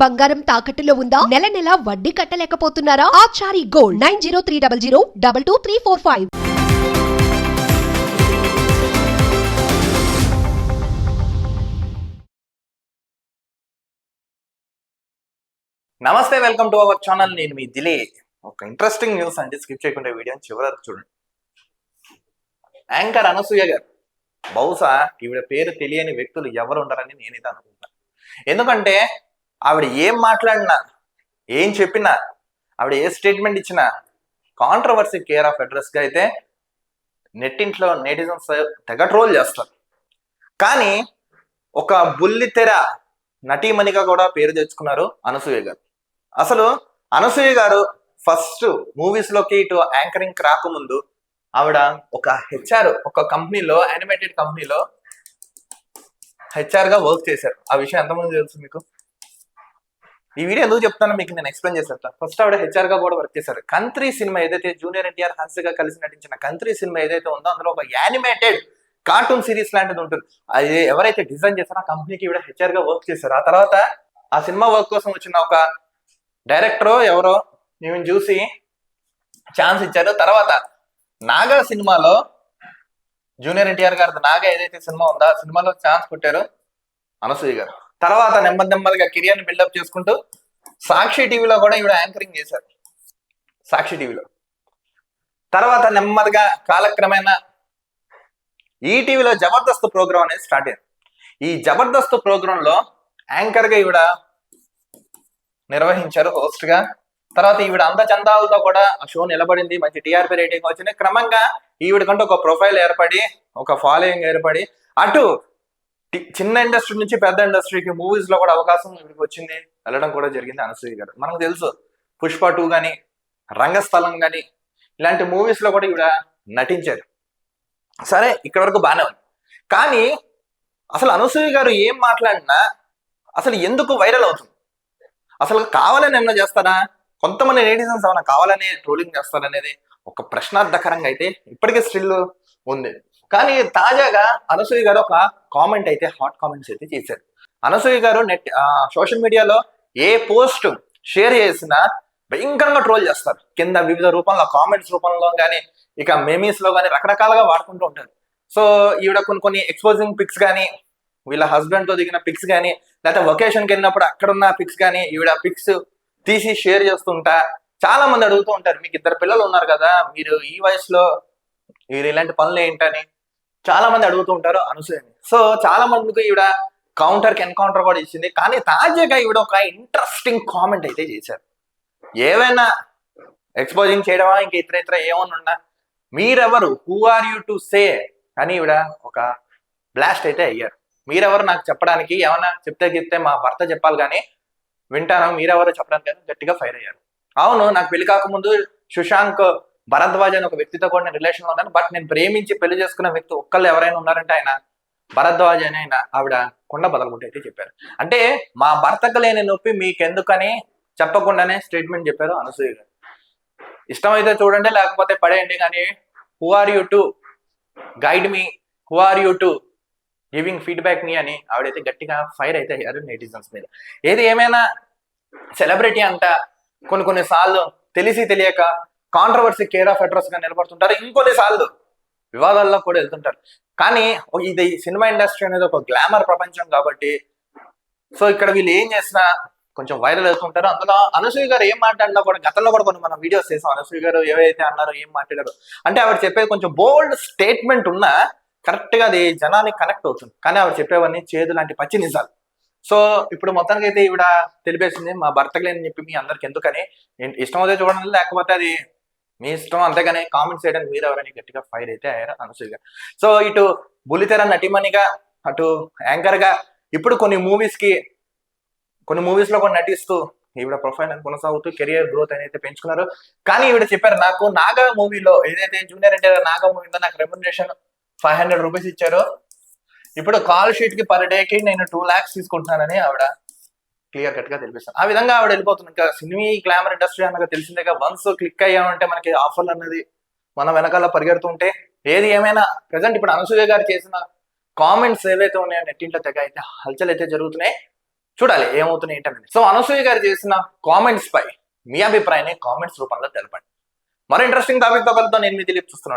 బంగారం తాకట్టులో ఉందా? నెల నెల వడ్డీ కట్టలేకపోతున్నారా? Achari gold nine zero three double zero double two three four five. నమస్తే వెల్కమ్ టు అవర్ ఛానల్. నేను మీ దిలే ఒక ఇంట్రెస్టింగ్ న్యూస్ అండి. స్కిప్ చేయకుండా వీడియోని చివరి చూడండి. యాంకర్ అనసూయ గారు బహుశా ఈవిడ పేరు తెలియని వ్యక్తులు ఎవరు ఉండరని నేనైతే అనుకుంటున్నాను. ఎందుకంటే ఆవిడ ఏం మాట్లాడినా ఏం చెప్పినా ఆవిడ ఏ స్టేట్మెంట్ ఇచ్చినా కాంట్రవర్సీ కేర్ ఆఫ్ అడ్రస్గా అయితే నెట్టింట్లో నెటిజన్స్ తెగ ట్రోల్ చేస్తారు. కానీ ఒక బుల్లితెర నటీమణిగా కూడా పేరు తెచ్చుకున్నారు అనసూయ గారు. అసలు అనసూయ గారు ఫస్ట్ మూవీస్లోకి ఇటు యాంకరింగ్ రాకముందు ఆవిడ ఒక హెచ్ఆర్ ఒక కంపెనీలో యానిమేటెడ్ కంపెనీలో హెచ్ఆర్గా వర్క్ చేశారు. ఆ విషయం ఎంతమంది తెలుసు మీకు? ఈ వీడియో ఎందుకు చెప్తానో మీకు నేను ఎక్స్ప్లెయిన్ చేసేస్తాను ఫస్ట్ ఆవిడ హెచ్ఆర్గా కూడా వర్క్ చేశారు. కంత్రీ సినిమా ఏదైతే జూనియర్ ఎన్టీఆర్ హన్స్గా కలిసి నటించిన కంత్రీ సినిమా ఏదైతే ఉందో అందులో ఒక యానిమేటెడ్ కార్టూన్ సిరీస్ లాంటిది ఉంటుంది. అది ఎవరైతే డిజైన్ చేశారో ఆ కంపెనీకి ఈవిడ హెచ్ఆర్గా వర్క్ చేశారు. ఆ తర్వాత ఆ సినిమా వర్క్ కోసం వచ్చిన ఒక డైరెక్టర్ ఎవరో ఈమెను చూసి ఛాన్స్ ఇచ్చారు. తర్వాత నాగా సినిమాలో జూనియర్ ఎన్టీఆర్ గారి నాగా ఏదైతే సినిమా ఉందో ఆ సినిమాలో ఛాన్స్ కొట్టారు అనసూయ గారు. తర్వాత నెమ్మది నెమ్మదిగా కెరియర్ని బిల్డప్ చేసుకుంటూ సాక్షి టీవీలో కూడా ఈవిడ యాంకరింగ్ చేశారు. సాక్షి టీవీలో. తర్వాత నెమ్మదిగా కాలక్రమేణా ఈటీవీలో జబర్దస్త్ ప్రోగ్రామ్ అనేది స్టార్ట్ అయింది. ఈ జబర్దస్త్ ప్రోగ్రామ్లో యాంకర్గా ఈవిడ నిర్వహించారు హోస్ట్గా తర్వాత ఈవిడ అంత చందాలతో కూడా ఆ షో నిలబడింది. మంచి టీఆర్పీ రేటింగ్ వచ్చింది. క్రమంగా ఈవిడ కంటే ఒక ప్రొఫైల్ ఏర్పడి ఒక ఫాలోయింగ్ ఏర్పడి అటు చిన్న ఇండస్ట్రీ నుంచి పెద్ద ఇండస్ట్రీకి మూవీస్లో కూడా అవకాశం ఇక్కడికి వచ్చింది. వెళ్ళడం కూడా జరిగింది అనసూయ గారు. మనకు తెలుసు పుష్ప టూ కానీ రంగస్థలం కానీ ఇలాంటి మూవీస్లో కూడా ఇవిడ నటించారు. సరే ఇక్కడ వరకు బాగానే ఉంది. కానీ అసలు అనసూయ గారు ఏం మాట్లాడినా అసలు ఎందుకు వైరల్ అవుతుంది? అసలు కావాలని ఏమైనా చేస్తారా? కొంతమంది నేటిజన్స్ ఏమైనా కావాలని ట్రోలింగ్ చేస్తారనేది ఒక ప్రశ్నార్థకరంగా అయితే ఇప్పటికే స్టిల్ ఉంది. కానీ తాజాగా అనసూయ గారు ఒక కామెంట్ అయితే హాట్ కామెంట్స్ అయితే చేశారు. అనసూయ గారు నెట్ సోషల్ మీడియాలో ఏ పోస్ట్ షేర్ చేసినా భయంకరంగా ట్రోల్ చేస్తారు. కింద వివిధ రూపంలో కామెంట్స్ రూపంలో కానీ ఇక మెమీస్లో కానీ రకరకాలుగా వాడుకుంటూ ఉంటారు. సో ఈవిడ కొన్ని కొన్ని ఎక్స్పోజింగ్ పిక్స్ కానీ వీళ్ళ హస్బెండ్తో దిగిన పిక్స్ కానీ లేకపోతే వొకేషన్కి వెళ్ళినప్పుడు అక్కడ ఉన్న పిక్స్ కానీ ఈవిడ పిక్స్ తీసి షేర్ చేస్తుంటా చాలా మంది అడుగుతూ ఉంటారు మీకు ఇద్దరు పిల్లలు ఉన్నారు కదా మీరు ఈ వయసులో మీరు ఇలాంటి పనులు ఏంటని? చాలా మంది అడుగుతూ ఉంటారు అనసూయని సో చాలా మందికి ఈవిడ కౌంటర్కి ఎన్కౌంటర్ కూడా ఇచ్చింది కానీ తాజాగా ఈవిడ ఒక ఇంట్రెస్టింగ్ కామెంట్ అయితే చేశారు. ఏవైనా ఎక్స్పోజింగ్ చేయడమా? ఇంక ఇతర ఇతర ఏమన్నా ఉన్నా? మీరెవరు? Who are you to say అని ఈవిడ ఒక బ్లాస్ట్ అయితే అయ్యారు. మీరెవరు నాకు చెప్పడానికి? ఏమైనా చెప్తే చెప్తే మా భర్త చెప్పాలి కానీ వింటాను. మీరెవరు చెప్పడానికి గట్టిగా ఫైర్ అయ్యారు. అవును నాకు పెళ్ళి కాకముందు సుశాంక్ భరద్వాజ్ అనే ఒక వ్యక్తితో కూడా నేను రిలేషన్ ఉన్నాను. బట్ నేను ప్రేమించి పెళ్ళి చేసుకున్న వ్యక్తి ఒక్కళ్ళు ఎవరైనా ఉన్నారంటే ఆయన భరద్వాజ్ అని ఆయన ఆవిడ కొండ బదలగుంట అయితే చెప్పారు. అంటే మా భర్తకు లేని నొప్పి మీకెందుకని చెప్పకుండానే స్టేట్మెంట్ చెప్పారు అనసూయ గారు. ఇష్టమైతే చూడండి లేకపోతే పడేయండి కానీ who are you to guide me who are you to giving feedback me అని ఆవిడైతే గట్టిగా ఫైర్ అయితే అయ్యారు నెటిజన్స్ మీద. ఏది ఏమైనా సెలబ్రిటీ అంట కొన్ని కొన్ని సార్లు తెలిసి తెలియక కాంట్రవర్సీ కేర్ ఆఫ్గా నిలబడుతుంటారు ఇంకొన్నిసార్లు వివాదాల్లో కూడా వెళ్తుంటారు. కానీ ఇది సినిమా ఇండస్ట్రీ అనేది ఒక గ్లామర్ ప్రపంచం కాబట్టి సో ఇక్కడ వీళ్ళు ఏం చేసినా కొంచెం వైరల్ అవుతుంటారు. అందులో అనసూయ గారు ఏం మాట్లాడినా కూడా గతంలో కూడా కొన్ని మనం వీడియోస్ చేసాం. అనసూయ గారు ఏవైతే అన్నారో ఏం మాట్లాడారు. అంటే ఆవిడ చెప్పేది కొంచెం బోల్డ్ స్టేట్మెంట్ ఉన్నా కరెక్ట్గా అది జనానికి కనెక్ట్ అవుతుంది. కానీ ఆవిడ చెప్పేవన్నీ చేదు లాంటి పచ్చి నిజాలు. సో ఇప్పుడు మొత్తానికి అయితే ఈవిడ తెలిపేసింది మా భర్తకు లేని చెప్పి మీ అందరికి ఎందుకని? ఇష్టం అయితే చూడండి లేకపోతే అది మీ ఇష్టం అంతేగానే కామెంట్స్ చేయడానికి మీరు ఎవరైనా గట్టిగా ఫైర్ అయితే అయ్యారు? అనసూయ సో ఇటు బుల్లితెర నటిమణిగా అటు యాంకర్గా ఇప్పుడు కొన్ని మూవీస్కి కొన్ని మూవీస్లో కూడా నటిస్తూ ఈవిడ ప్రొఫైల్ అని కొనసాగుతూ కెరియర్ గ్రోత్ అనేది పెంచుకున్నారు. కానీ ఈవిడ చెప్పారు నాకు నాగా మూవీలో ఏదైతే జూనియర్ అంటే నాగా మూవీలో నాకు రెమ్యునరేషన్ ఫైవ్ హండ్రెడ్ రూపీస్ ఇచ్చారు. ఇప్పుడు కాల్ షీట్కి పర్ డే కి నేను టూ లాక్స్ తీసుకుంటున్నానని ఆవిడ క్లియర్ కట్గా తెలిపిస్తాను ఆ విధంగా ఆవిడ వెళ్ళిపోతుంది. ఇంకా సినిమా గ్లామర్ ఇండస్ట్రీ అన్నది తెలిసిందేగా వన్స్ క్లిక్ అయ్యామంటే మనకి ఆఫర్లు అన్నది మన వెనకాల పరిగెడుతుంటే ఏది ఏమైనా ప్రజెంట్ ఇప్పుడు అనసూయ గారు చేసిన కామెంట్స్ ఏవైతే ఉన్నాయో నెట్టింట్లో తెగ అయితే హల్చల్ అయితే జరుగుతున్నాయి. చూడాలి ఏమవుతున్నాయి ఏంటనేది సో అనసూయ గారు చేసిన కామెంట్స్ పై మీ అభిప్రాయాన్ని కామెంట్స్ రూపంలో తెలపండి. మరో ఇంట్రెస్టింగ్ టాపిక్తో కలుద్దాం. నేను మీ దిలీప్ చూస్తూనే